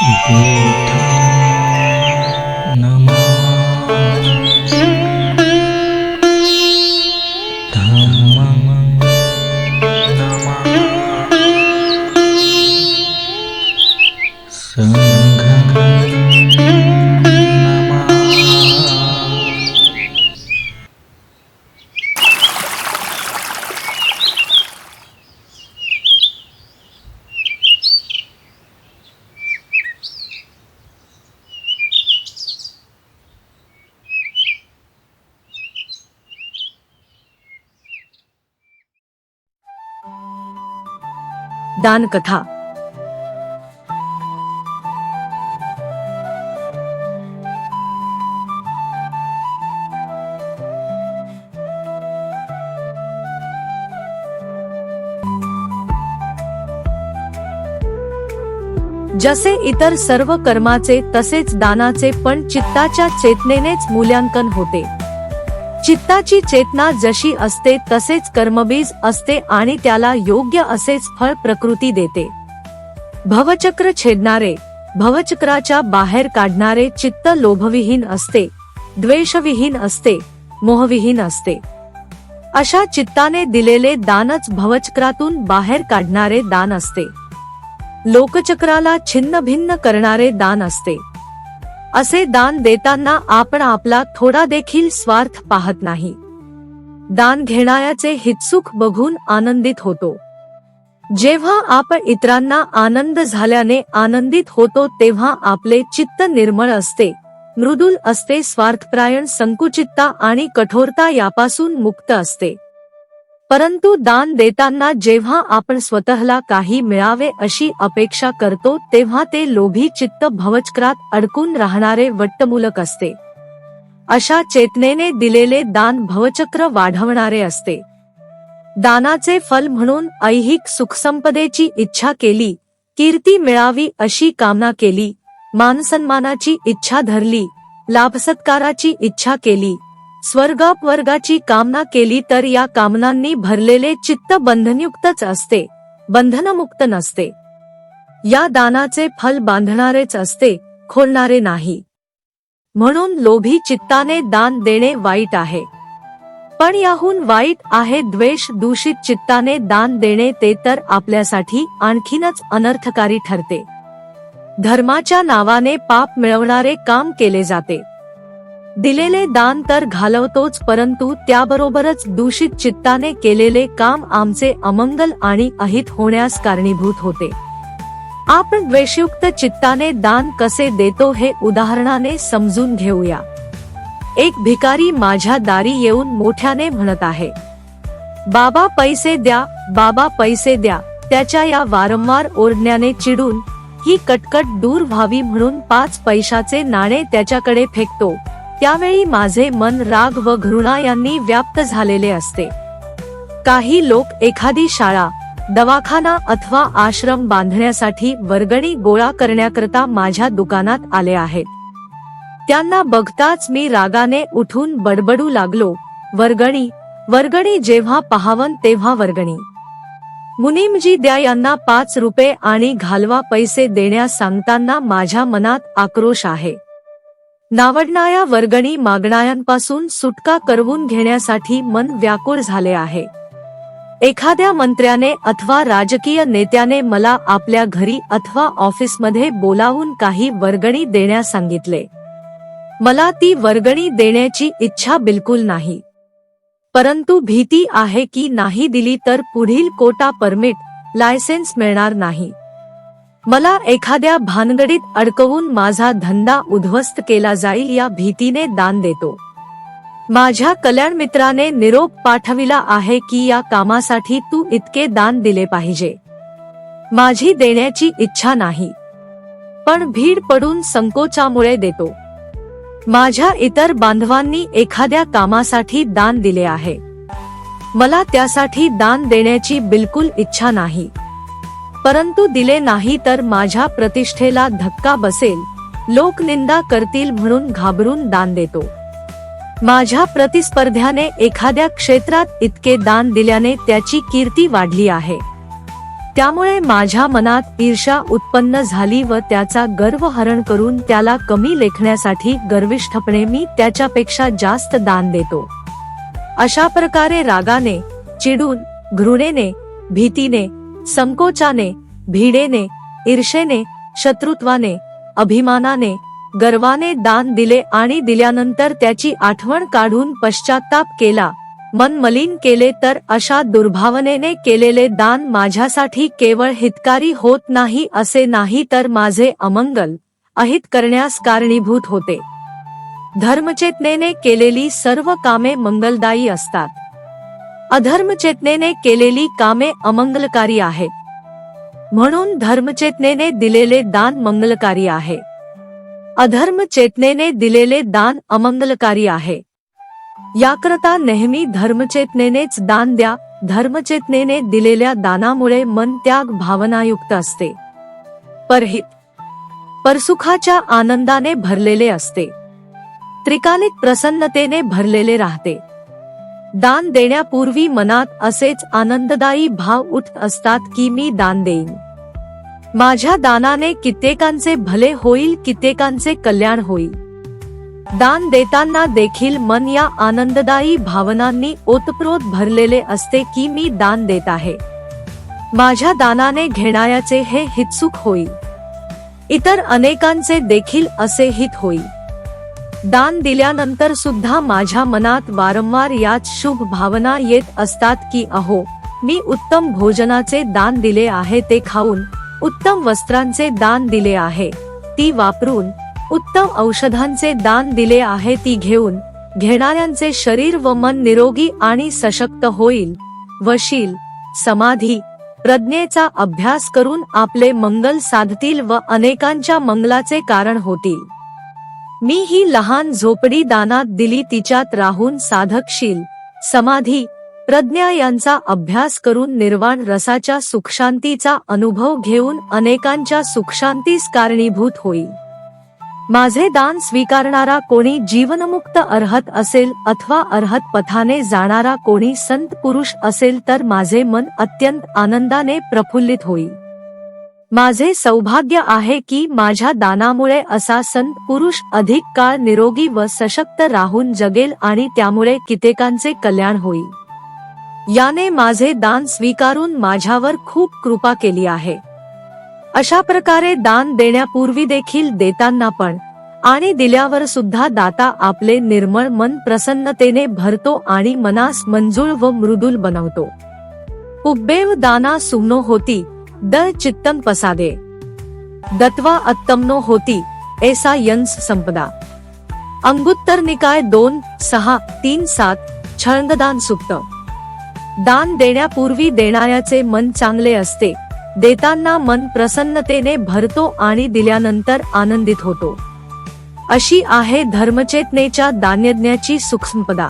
你疼了吗？疼吗？疼吗？想来看看吗？दानकथा. जसे इतर सर्व कर्माचे तसेच दानाचे पण चित्ताच्या चेतनेनेच मूल्यांकन होते. चित्ताची चेतना जशी असते तसेच कर्मबीज असते आणि त्याला योग्य असेच फळ प्रकृती देते. भवचक्र छेदणारे भवचक्राच्या बाहेर काढणारे चित्त लोभविहीन असते द्वेषविहीन असते मोहविहीन असते. अशा चित्ताने दिलेले दानच भवचक्रातून बाहेर काढणारे दान असते. लोकचक्राला छिन्न भिन्न करणारे दान असते. असे दान देताना आपण आपला थोडा देखील स्वार्थ पाहत नाही. दान घेणाऱ्याचे हितसुख बघून आनंदित होतो. जेव्हा आपण इतरांना आनंद झाल्याने आनंदित होतो तेव्हा आपले चित्त निर्मळ असते. मृदुल असते स्वार्थप्रायण संकुचितता आणि कठोरता यापासून मुक्त असते. परंतु दान देताना जेव्हा आपण स्वतःला काही मिळावे अशी अपेक्षा करतो तेव्हा ते लोभी चित्त भवचक्रात अडकून राहणारे वट्टमूलक असते. अशा चेतनेने दिलेले दान भवचक्र वाढवणारे असते. दानाचे फल म्हणून ऐहिक सुखसंपदेची इच्छा केली कीर्ती मिळावी अशी कामना केली मानसन्मानाची इच्छा धरली लाभसत्काराची इच्छा केली स्वर्गापवर्गाची कामना केली तर या कामनांनी भरलेले चित्त बंधनयुक्तच असते बंधनमुक्त नसते. या दानाचे फल बांधणारेच असते खोलणारे नाही. म्हणून लोभी चित्ताने दान देणे वाईट आहे. पण याहून वाईट आहे द्वेष दूषित चित्ताने दान देणे ते तर आपल्यासाठी आणखीनच अनर्थकारी ठरते. धर्माच्या नावाने पाप मिळवणारे काम केले जाते. दिलेले दान तर घालवतोच परंतु त्याबरोबरच दूषित चित्ताने केलेले काम आमचे अमंगल आणि अहित होण्यास कारणीभूत होते. आपण द्वेषयुक्त चित्ताने दान कसे देतो हे उदाहरणाने समजून घेऊया. एक भिकारी माझ्या दारी येऊन मोठ्याने म्हणत आहे बाबा पैसे द्या बाबा पैसे द्या त्याच्या या वारंवार ओरडण्याने चिडून ही कटकट दूर व्हावी म्हणून पाच पैशाचे नाणे त्याच्याकडे फेकतो त्यावेळी माझे मन राग व घृणा यांनी व्याप्त झालेले असते. काही लोक एखादी शाळा दवाखाना अथवा आश्रम बांधण्यासाठी वर्गणी गोळा करण्याकरता माझ्या दुकानात आले आहेत. त्यांना बघताच मी रागाने उठून बडबडू लागलो वर्गणी वर्गणी जेव्हा पहावन तेव्हा वर्गणी. मुनीमजी द्या यांना पाच रुपये आणि घालवा पैसे देण्यास सांगताना माझ्या मनात आक्रोश आहे. नावडणाऱ्या वर्गणी मागणाऱ्यांपासून सुटका करवून घेण्यासाठी मन व्याकुळ झाले आहे. एखाद्या मंत्र्याने अथवा राजकीय नेत्याने मला आपल्या घरी अथवा ऑफिसमध्ये बोलावून काही वर्गणी देण्यास सांगितले. मला ती वर्गणी देण्याची इच्छा बिलकुल नाही. परंतु भीती आहे की नाही दिली तर पुढील कोटा परमिट लायसेन्स मिळणार नाही. मला एखाद्या भानगडीत अडकवून माझा धंदा उद्ध्वस्त केला जाईल या भीतीने दान देतो. माझ्या कल्याण मित्राने निरोप पाठविला आहे की या कामासाठी तू इतके दान दिले पाहिजे. माझी देण्याची इच्छा नाही. पण भीड पडून संकोचामुळे देतो. माझ्या इतर बांधवांनी एखाद्या कामासाठी दान दिले आहे. मला त्यासाठी दान देण्याची बिलकुल इच्छा नाही. परंतु दिले नाही तर माझ्या प्रतिष्ठेला धक्का बसेल. लोक निंदा करतील म्हणून घाबरून दान देतो. माझ्या प्रतिस्पर्ध्याने एखाद्या क्षेत्रात इतके दान दिल्याने त्याची कीर्ती वाढली आहे. त्यामुळे माझ्या मनात ईर्षा उत्पन्न झाली व त्याचा गर्व हरण करून त्याला कमी लेखण्यासाठी गर्विष्ठपणे मी त्याच्यापेक्षा जास्त दान देतो. अशा प्रकारे रागाने चिडून घृणेने भीतीने संकोचाने भीडेने ईर्षेने शत्रुत्वाने अभिमानाने गर्वाने दान दिले आणि दिल्यानंतर त्याची आठवण काढून पश्चाताप केला. मन मलिन केले तर अशा दुर्भावनेने केलेले दान माझ्यासाठी केवळ हितकारी होत नाही असे नाही तर माझे अमंगल अहित करण्यास कारणीभूत होते. धर्मचेतनेने केलेली सर्व कामे मंगलदायी असतात. अधर्मचेतनेने केलेली कामे अमंगलकारी आहे. म्हणून धर्मचेतनेने दिलेले दान मंगलकारी आहे. अधर्मचेतनेने दिलेले दान अमंगलकारी आहे. याकरता नेहमी धर्मचेतनेनेच दान द्या धर्मचेतनेने दिलेल्या दानामुळे मन त्याग भावनायुक्त असते. परहित परसुखाच्या आनंदाने भरलेले असते. त्रिकालिक प्रसन्नतेने भरलेले राहते. दान देण्यापूर्वी मनात असेच आनंददायी भाव उठ असतात की मी दान देईन. माझ्या दानाने कित्येकांचे भले होईल कित्येकांचे कल्याण होईल. दान देताना देखील मन या आनंददायी भावनांनी ओतप्रोत भरलेले असते की मी दान देत आहे. माझ्या दानाने घेणाऱ्याचे हे हितसुख होईल. इतर अनेकांचे देखील असे हित होईल. दान दिल्यानंतर सुद्धा माझ्या मनात वारंवार याच शुभ भावना येत असतात की अहो मी उत्तम भोजनाचे दान दिले आहे ते खाऊन उत्तम वस्त्रांचे दान दिले आहे ती वापरून उत्तम औषधांचे दान दिले आहे ती घेऊन घेणाऱ्यांचे शरीर व मन निरोगी आणि सशक्त होईल वशील समाधी प्रज्ञेचा अभ्यास करून आपले मंगल साधतील व अनेकांच्या मंगलाचे कारण होतील. मी ही लहान झोपडी दानात दिली तिच्यात राहून साधकशील समाधी प्रज्ञा यांचा अभ्यास करून निर्वाण रसाच्या सुखशांतीचा अनुभव घेऊन अनेकांच्या सुखशांतीस कारणीभूत होईल. माझे दान स्वीकारणारा कोणी जीवनमुक्त अर्हत असेल अथवा अर्हत पथाने जाणारा कोणी संत पुरुष असेल तर माझे मन अत्यंत आनंदाने प्रफुल्लित होईल. माझे सौभाग्य आहे की माझ्या दानामुळे असा संत पुरुष अधिक काळ निरोगी व सशक्त राहून जगेल आणि त्यामुळे कित्येकांचे कल्याण होईल. याने माझे दान स्वीकारून माझ्यावर खूप कृपा केली आहे. अशा प्रकारे दान देण्यापूर्वी देखील देताना पण आणि दिल्यावर सुद्धा दाता आपले निर्मळ मन प्रसन्नतेने भरतो आणि मनास मंजूळ व मृदुल बनवतो. उब्बेव दाना सुमनो होती द चित्तम पसादे. दत्वा अत्तमनो होती ऐसा यंस संपदा. अंगुत्तर निकाय दोन सहा तीन सात छळंगदान सुक्त दान देण्यापूर्वी देणाऱ्याचे मन चांगले असते देताना मन प्रसन्नतेने भरतो आणि दिल्यानंतर आनंदित होतो. अशी आहे धर्मचेतनेच्या दान्यज्ञाची सूक्ष्मपदा.